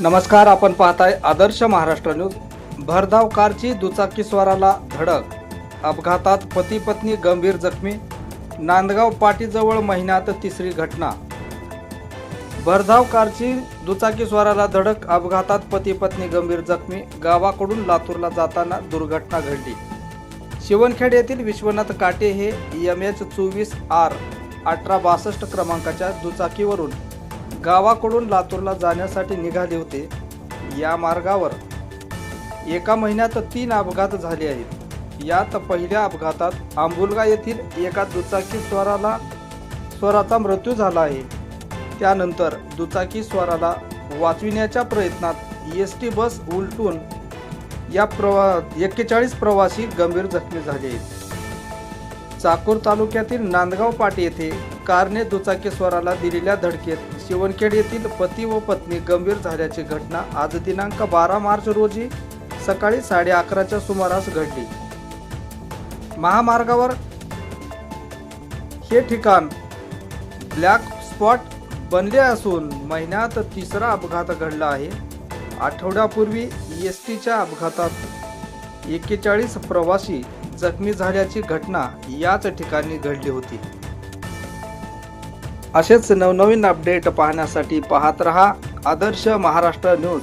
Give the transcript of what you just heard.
नमस्कार आपण पाहताय आदर्श महाराष्ट्र न्यूज. भरधाव कारची दुचाकी स्वाराला धडक. अपघातात पती पत्नी गंभीर जखमी. नांदगाव पाटीजवळ महिन्यात तिसरी घटना. भरधाव कारची दुचाकी स्वाराला धडक अपघातात पती पत्नी गंभीर जखमी. गावाकडून लातूरला जाताना दुर्घटना घडली. शिवणखेड येथील विश्वनाथ काटे हे एम एच चोवीस आर अठरा बासष्ट क्रमांकाच्या दुचाकीवरून गावाकडून लातूरला जाण्यासाठी निघाले होते. या मार्गावर एका महिन्यात तीन अपघात झाले आहेत. यात पहिल्या अपघातात आंबुलगा येथील एका दुचाकी स्वाराला स्वराचा मृत्यू झाला आहे. त्यानंतर दुचाकी स्वाराला वाचविण्याच्या प्रयत्नात एस टी बस उलटून या प्रवा एक्केचाळीस प्रवासी गंभीर जखमी झाले आहेत. चाकूर तालुक्यातील नांदगाव पाटी येथे कारने दुचाकी स्वराला दिलेल्या धडकेत शिवणखेड येथील पती व पत्नी गंभीर झाल्याची घटना आज दिनांक बारा मार्च रोजी सकाळी साडे अकराच्या सुमारास घडली. महामार्गावर हे ठिकाण ब्लॅक स्पॉट बनले असून महिन्यात तिसरा अपघात घडला आहे. आठवड्यापूर्वी एस टीच्या अपघातात एक्केचाळीस प्रवासी जखमी झाल्याची घटना याच ठिकाणी घडली होती. असेच नवनवीन अपडेट पाहण्यासाठी पाहत रहा आदर्श महाराष्ट्र न्यूज